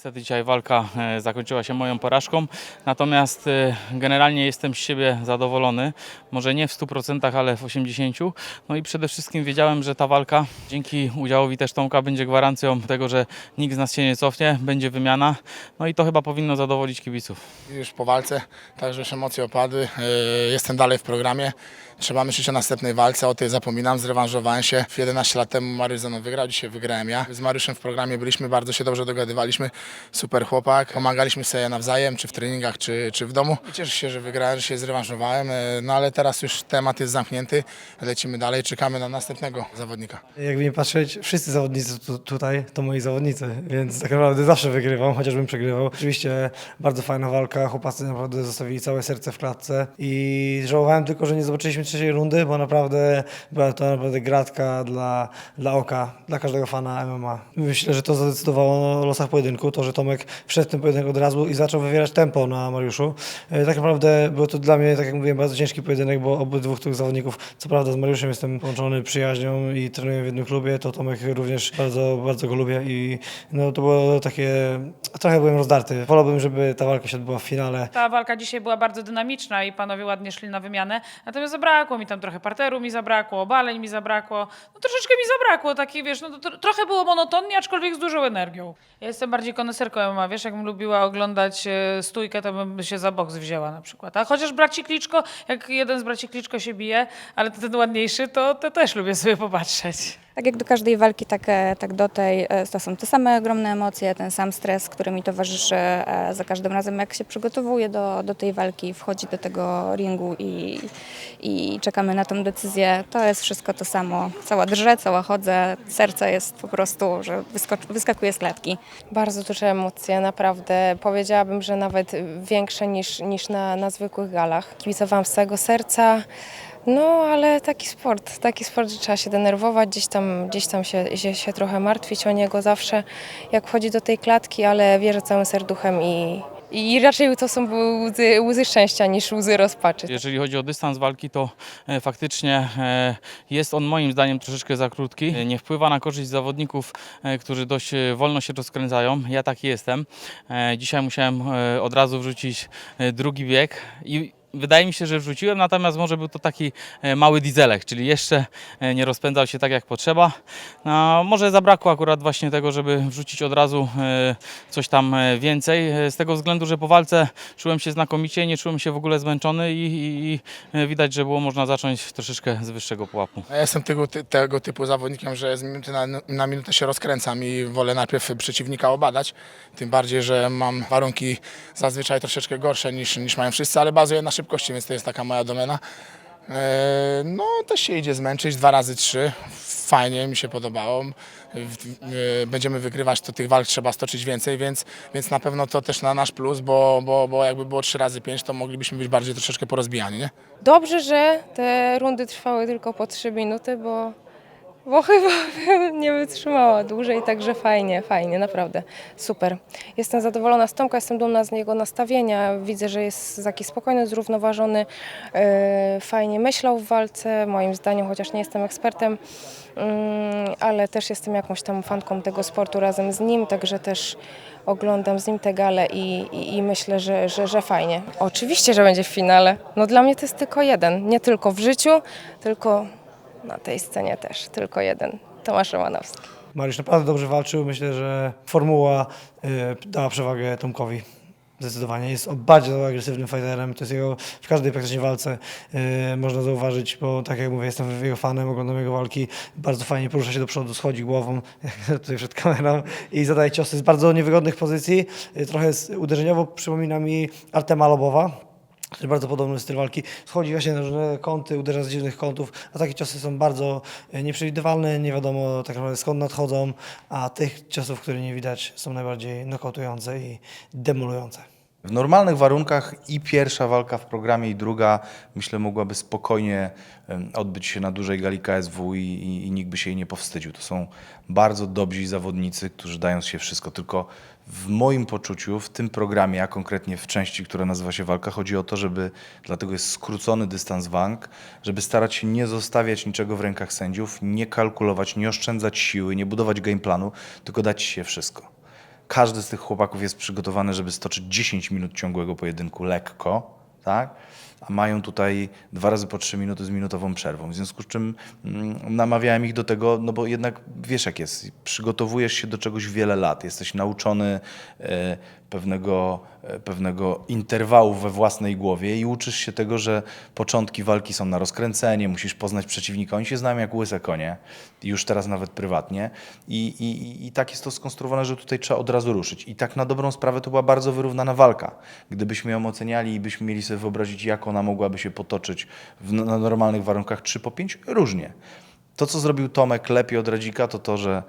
Niestety dzisiaj walka e, zakończyła się moją porażką, natomiast e, generalnie jestem z siebie zadowolony. Może nie w 100%, ale w 80%. No i przede wszystkim wiedziałem, że ta walka dzięki udziałowi też Tomka będzie gwarancją tego, że nikt z nas się nie cofnie, będzie wymiana. No i to chyba powinno zadowolić kibiców. Już po walce, także już emocje opadły. Yy, Jestem dalej w programie. Trzeba myśleć o następnej walce, o tej zapominam, zrewanżowałem się. 11 lat temu Mariusz ze wygrał, dzisiaj wygrałem ja. Z Mariuszem w programie byliśmy, bardzo się dobrze dogadywaliśmy. Super chłopak, pomagaliśmy sobie nawzajem, czy w treningach, czy, czy w domu. Cieszę się, że wygrałem, że się zrewanżowałem, yy, no ale teraz już temat jest zamknięty. Lecimy dalej, czekamy na następnego zawodnika. Jakby nie patrzeć, wszyscy zawodnicy tu, tutaj to moi zawodnicy, więc tak naprawdę zawsze wygrywam, chociażbym przegrywał. Oczywiście bardzo fajna walka, chłopacy naprawdę zostawili całe serce w klatce i żałowałem tylko, że nie zobaczyliśmy trzeciej rundy, bo naprawdę była to naprawdę gratka dla, dla oka, dla każdego fana MMA. Myślę, że to zadecydowało o losach pojedynku, to, że Tomek wszedł w ten pojedynek od razu i zaczął wywierać tempo na Mariuszu. E, Tak naprawdę był to dla mnie, tak jak mówiłem, bardzo ciężki pojedynek, bo obydwu tych zawodników, co prawda z Mariuszem jestem połączony przyjaźnią i trenuję w jednym klubie, to Tomek również bardzo, bardzo go lubię i no, to było takie, trochę byłem rozdarty. Wolałbym, żeby ta walka się odbyła w finale, Ta walka dzisiaj była bardzo dynamiczna i panowie ładnie szli na wymianę, natomiast zabrakło mi tam trochę parteru, mi zabrakło, obaleń mi zabrakło, no troszeczkę mi zabrakło, taki wiesz, no to, trochę było monotonnie, aczkolwiek z dużą energią. Ja jestem bardziej koneserką MMA, wiesz, jakbym lubiła oglądać e, stójkę, to bym się za boks wzięła na przykład. A chociaż braci Kliczko, jak jeden z braci Kliczko się bije, ale ten ładniejszy, to, to też lubię sobie popatrzeć. Tak jak do każdej walki, tak, e, tak do tej, e, to są te same ogromne emocje, ten sam stres, który mi towarzyszy e, za każdym razem, jak się przygotowuję do, do tej walki, wchodzi do tego ringu i, i czekamy na tą decyzję. To jest wszystko to samo. Cała drżę, cała chodzę, serce jest po prostu, że wyskakuje z klatki. Bardzo duże emocje, naprawdę. Powiedziałabym, że nawet większe niż, niż na, na zwykłych galach. Kibicowałam z całego serca. No, ale taki sport, taki sport, że trzeba się denerwować, gdzieś tam, gdzieś tam się, się, się trochę martwić o niego zawsze, jak wchodzi do tej klatki, ale wierzę całym serduchem i, i raczej to są łzy, łzy szczęścia niż łzy rozpaczy. Jeżeli chodzi o dystans walki, to e, faktycznie e, jest on moim zdaniem troszeczkę za krótki. E, Nie wpływa na korzyść zawodników, którzy dość wolno się rozkręcają. Ja taki jestem. Dzisiaj musiałem od razu wrzucić drugi bieg i Wydaje mi się, że wrzuciłem, natomiast może był to taki e, mały dieselek, czyli jeszcze e, nie rozpędzał się tak jak potrzeba. No, może zabrakło akurat właśnie tego, żeby wrzucić od razu e, coś tam więcej, z tego względu, że po walce czułem się znakomicie, nie czułem się w ogóle zmęczony i, i, i widać, że było można zacząć troszeczkę z wyższego pułapu. Ja jestem tego, tego typu zawodnikiem, że z minuty na, na minutę się rozkręcam i wolę najpierw przeciwnika obadać. Tym bardziej, że mam warunki zazwyczaj troszeczkę gorsze niż, niż mają wszyscy, ale bazuję na szybkości, więc to jest taka moja domena. Eee, No, też się idzie zmęczyć, dwa razy trzy. Fajnie, mi się podobało. E, Będziemy wygrywać, to tych walk trzeba stoczyć więcej, więc, więc na pewno to też na nasz plus, bo, bo, bo jakby było trzy razy pięć, to moglibyśmy być bardziej troszeczkę porozbijani, nie? Dobrze, że te rundy trwały tylko po 3 minuty, bo, bo chyba bym nie wytrzymała dłużej, także fajnie, fajnie, naprawdę super. Jestem zadowolona z Tomka, jestem dumna z niego nastawienia. Widzę, że jest taki spokojny, zrównoważony, e, fajnie myślał w walce, moim zdaniem, chociaż nie jestem ekspertem, mm, ale też jestem jakąś tam fanką tego sportu razem z nim, także też oglądam z nim te gale i, i, i myślę, że, że, że fajnie. Oczywiście, że będzie w finale. No dla mnie to jest tylko jeden. Nie tylko w życiu, tylko na tej scenie też. Tylko jeden. Tomasz Romanowski. Mariusz naprawdę dobrze walczył. Myślę, że formuła y, dała przewagę Tomkowi. Zdecydowanie. Jest bardzo agresywnym fighterem. To jest jego w każdej praktycznie walce y, można zauważyć, bo tak jak mówię, jestem jego fanem, oglądam jego walki. Bardzo fajnie porusza się do przodu, schodzi głową tutaj przed kamerą i zadaje ciosy z bardzo niewygodnych pozycji. Y, trochę uderzeniowo przypomina mi Artema Lobowa. Bardzo podobny styl walki. Schodzi właśnie na różne kąty, uderza z dziwnych kątów, a takie ciosy są bardzo e, nieprzewidywalne, nie wiadomo tak naprawdę skąd nadchodzą, a tych ciosów, które nie widać, są najbardziej nokautujące i demolujące. W normalnych warunkach i pierwsza walka w programie, i druga, myślę, mogłaby spokojnie odbyć się na dużej gali KSW i, i, i nikt by się jej nie powstydził. To są bardzo dobrzy zawodnicy, którzy dają się wszystko. Tylko w moim poczuciu, w tym programie, a konkretnie w części, która nazywa się walka, chodzi o to, żeby, dlatego jest skrócony dystans walk, żeby starać się nie zostawiać niczego w rękach sędziów, nie kalkulować, nie oszczędzać siły, nie budować gameplanu, tylko dać się wszystko. Każdy z tych chłopaków jest przygotowany, żeby stoczyć 10 minut ciągłego pojedynku lekko, tak? A mają tutaj dwa razy po trzy minuty z minutową przerwą. W związku z czym mm, namawiałem ich do tego, no bo jednak wiesz jak jest, przygotowujesz się do czegoś wiele lat, jesteś nauczony e, pewnego, e, pewnego interwału we własnej głowie i uczysz się tego, że początki walki są na rozkręcenie, musisz poznać przeciwnika. Oni się znają jak łyse konie, już teraz nawet prywatnie. I, i, I tak jest to skonstruowane, że tutaj trzeba od razu ruszyć. I tak na dobrą sprawę to była bardzo wyrównana walka. Gdybyśmy ją oceniali i byśmy mieli sobie wyobrazić, jak ona mogłaby się potoczyć w, na normalnych warunkach 3 po 5, różnie. To, co zrobił Tomek lepiej od Radzika, to to, że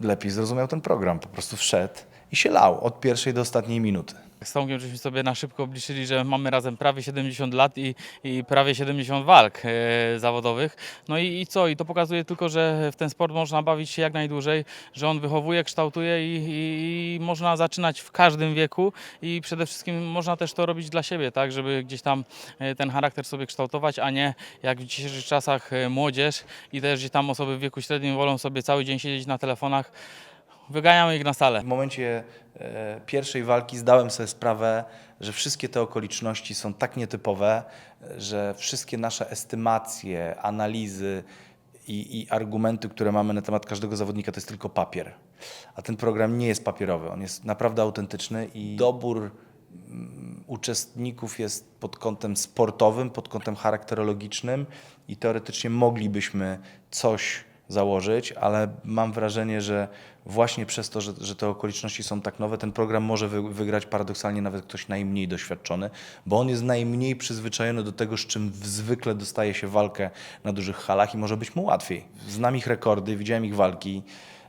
lepiej zrozumiał ten program. Po prostu wszedł i się lał od pierwszej do ostatniej minuty. Z Tomkiem żeśmy sobie na szybko obliczyli, że mamy razem prawie 70 lat i, i prawie 70 walk e, zawodowych. No i, i co? I to pokazuje tylko, że w ten sport można bawić się jak najdłużej, że on wychowuje, kształtuje i, i, i można zaczynać w każdym wieku i przede wszystkim można też to robić dla siebie, tak, żeby gdzieś tam e, ten charakter sobie kształtować, a nie jak w dzisiejszych czasach e, młodzież i też gdzieś tam osoby w wieku średnim wolą sobie cały dzień siedzieć na telefonach. Wyganiamy ich na salę. W momencie e, pierwszej walki zdałem sobie sprawę, że wszystkie te okoliczności są tak nietypowe, że wszystkie nasze estymacje, analizy i, i argumenty, które mamy na temat każdego zawodnika, to jest tylko papier. A ten program nie jest papierowy, on jest naprawdę autentyczny i dobór uczestników jest pod kątem sportowym, pod kątem charakterologicznym i teoretycznie moglibyśmy coś założyć, ale mam wrażenie, że właśnie przez to, że, że te okoliczności są tak nowe, ten program może wy, wygrać paradoksalnie nawet ktoś najmniej doświadczony, bo on jest najmniej przyzwyczajony do tego, z czym zwykle dostaje się walkę na dużych halach i może być mu łatwiej. Znam ich rekordy, widziałem ich walki.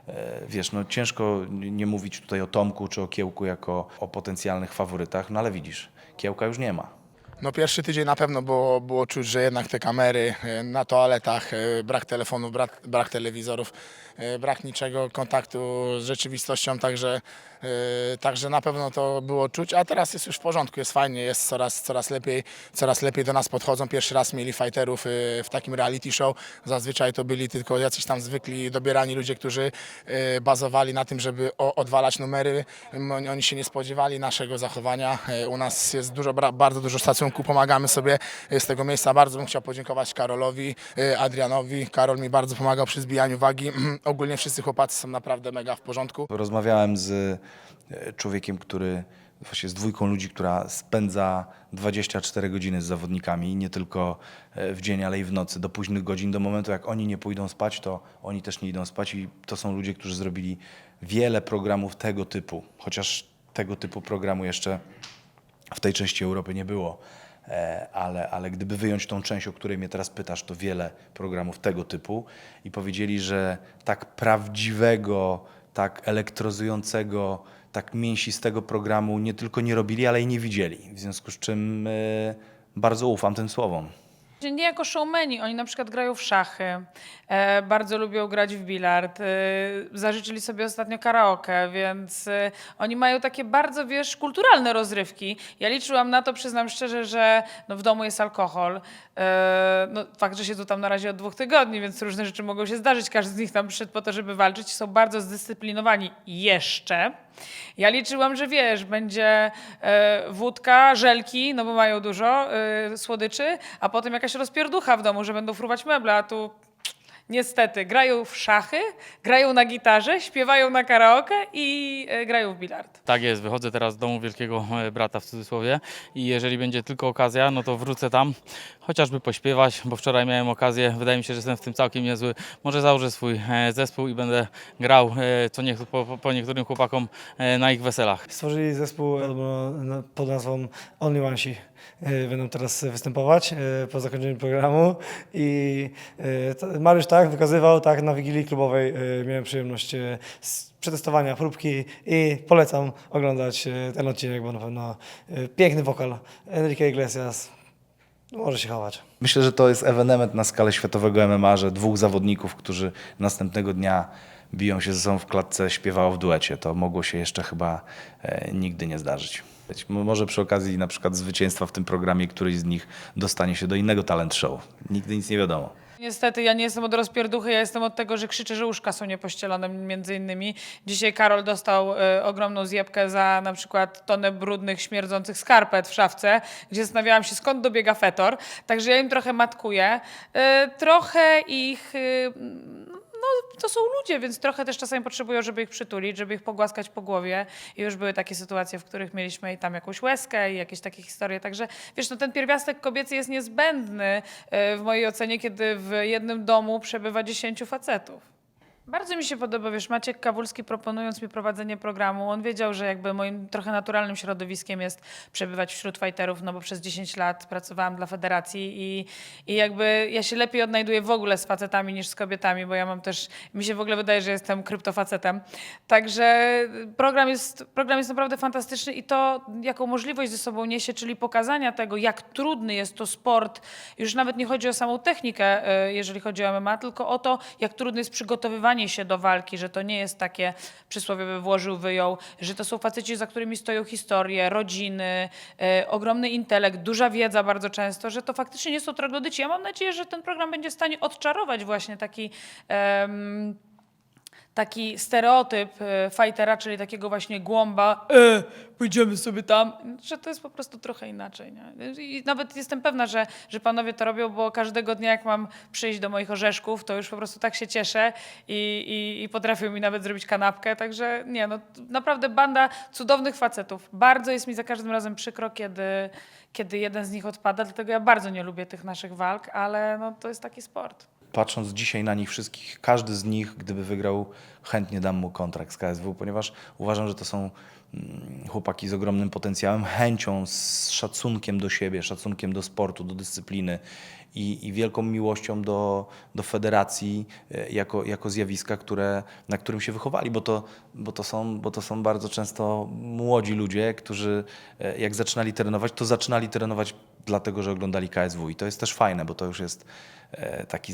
E, Wiesz, no ciężko nie mówić tutaj o Tomku czy o Kiełku jako o potencjalnych faworytach, no ale widzisz, Kiełka już nie ma. No pierwszy tydzień na pewno było, było czuć, że jednak te kamery e, na toaletach, e, brak telefonów, brak, brak telewizorów, e, brak niczego, kontaktu z rzeczywistością, także, także na pewno to było czuć, a teraz jest już w porządku, jest fajnie, jest coraz, coraz lepiej, coraz lepiej do nas podchodzą. Pierwszy raz mieli fighterów w takim reality show, zazwyczaj to byli tylko jacyś tam zwykli, dobierani ludzie, którzy bazowali na tym, żeby odwalać numery, oni się nie spodziewali naszego zachowania, u nas jest dużo, bardzo dużo szacunku, pomagamy sobie e, z tego miejsca. Bardzo bym chciał podziękować Karolowi, e, Adrianowi. Karol mi bardzo pomagał przy zbijaniu wagi. Ogólnie wszyscy chłopacy są naprawdę mega w porządku. Rozmawiałem z e, człowiekiem, który właśnie z dwójką ludzi, która spędza 24 godziny z zawodnikami, nie tylko w dzień, ale i w nocy, do późnych godzin, do momentu jak oni nie pójdą spać, to oni też nie idą spać i to są ludzie, którzy zrobili wiele programów tego typu, chociaż tego typu programu jeszcze w tej części Europy nie było. E, Ale, ale gdyby wyjąć tą część, o której mnie teraz pytasz, to wiele programów tego typu i powiedzieli, że tak prawdziwego, tak elektrozującego, tak mięsistego programu nie tylko nie robili, ale i nie widzieli. W związku z czym e, bardzo ufam tym słowom. Nie jako showmeni, oni na przykład grają w szachy, e, bardzo lubią grać w bilard, e, zażyczyli sobie ostatnio karaoke, więc e, oni mają takie bardzo, wiesz, kulturalne rozrywki. Ja liczyłam na to, przyznam szczerze, że no, w domu jest alkohol. E, no, fakt, że się tu tam na razie od dwóch tygodni, więc różne rzeczy mogą się zdarzyć. Każdy z nich tam przyszedł po to, żeby walczyć. Są bardzo zdyscyplinowani jeszcze. Ja liczyłam, że wiesz, będzie e, wódka, żelki, no bo mają dużo e, słodyczy, a potem jakaś rozpierducha w domu, że będą fruwać meble, a tu niestety grają w szachy, grają na gitarze, śpiewają na karaoke i e, grają w bilard. Tak jest, wychodzę teraz z domu wielkiego e, brata w cudzysłowie i jeżeli będzie tylko okazja, no to wrócę tam chociażby pośpiewać, bo wczoraj miałem okazję, wydaje mi się, że jestem w tym całkiem niezły. Może założę swój e, zespół i będę grał e, co nie, po, po niektórym chłopakom e, na ich weselach. Stworzyli zespół na- pod nazwą Only One She. E, Będą teraz występować e, po zakończeniu programu i e, to- Mariusz tak wykazywał, tak na Wigilii Klubowej e, miałem przyjemność z przetestowania próbki i polecam oglądać e, ten odcinek, bo na pewno piękny wokal Enrique Iglesias może się chować. Myślę, że to jest ewenement na skalę światowego MMA, że dwóch zawodników, którzy następnego dnia biją się ze sobą w klatce, śpiewało w duecie. To mogło się jeszcze chyba e, nigdy nie zdarzyć. Być mo- Może przy okazji na przykład zwycięstwa w tym programie któryś z nich dostanie się do innego talent show. Nigdy nic nie wiadomo. Niestety ja nie jestem od rozpierduchy, ja jestem od tego, że krzyczę, że łóżka są niepościelone między innymi. Dzisiaj Karol dostał e, ogromną zjebkę za na przykład tonę brudnych, śmierdzących skarpet w szafce, gdzie zastanawiałam się skąd dobiega fetor. Także ja im trochę matkuję. E, trochę ich... E, no, to są ludzie, więc trochę też czasami potrzebują, żeby ich przytulić, żeby ich pogłaskać po głowie. I już były takie sytuacje, w których mieliśmy i tam jakąś łezkę i jakieś takie historie. Także wiesz, no ten pierwiastek kobiecy jest niezbędny e, w mojej ocenie, kiedy w jednym domu przebywa dziesięciu facetów. Bardzo mi się podoba, wiesz, Maciek Kawulski proponując mi prowadzenie programu, on wiedział, że jakby moim trochę naturalnym środowiskiem jest przebywać wśród fighterów, no bo przez 10 lat pracowałam dla federacji i, i jakby ja się lepiej odnajduję w ogóle z facetami niż z kobietami, bo ja mam też, mi się w ogóle wydaje, że jestem kryptofacetem. Także program jest, program jest naprawdę fantastyczny i to, jaką możliwość ze sobą niesie, czyli pokazania tego, jak trudny jest to sport, już nawet nie chodzi o samą technikę, e, jeżeli chodzi o MMA, tylko o to, jak trudne jest przygotowywanie się do walki, że to nie jest takie przysłowiowe włożył, wyjął, że to są faceci, za którymi stoją historie, rodziny, e, ogromny intelekt, duża wiedza bardzo często, że to faktycznie nie są troglodyci. Ja mam nadzieję, że ten program będzie w stanie odczarować właśnie taki... em, taki stereotyp e, fightera, czyli takiego właśnie głąba, e, pójdziemy sobie tam, że to jest po prostu trochę inaczej. Nie? I nawet jestem pewna, że, że panowie to robią, bo każdego dnia jak mam przyjść do moich orzeszków, to już po prostu tak się cieszę i, i, i potrafią mi nawet zrobić kanapkę, także nie, no naprawdę banda cudownych facetów. Bardzo jest mi za każdym razem przykro, kiedy, kiedy jeden z nich odpada, dlatego ja bardzo nie lubię tych naszych walk, ale no, to jest taki sport. Patrząc dzisiaj na nich wszystkich, każdy z nich, gdyby wygrał, chętnie dam mu kontrakt z KSW, ponieważ uważam, że to są mm, chłopaki z ogromnym potencjałem, chęcią, z szacunkiem do siebie, szacunkiem do sportu, do dyscypliny i, i wielką miłością do, do federacji e, jako, jako zjawiska, które, na którym się wychowali, bo to, bo, to są, bo to są bardzo często młodzi ludzie, którzy e, jak zaczynali trenować, to zaczynali trenować dlatego, że oglądali KSW i to jest też fajne, bo to już jest e, taki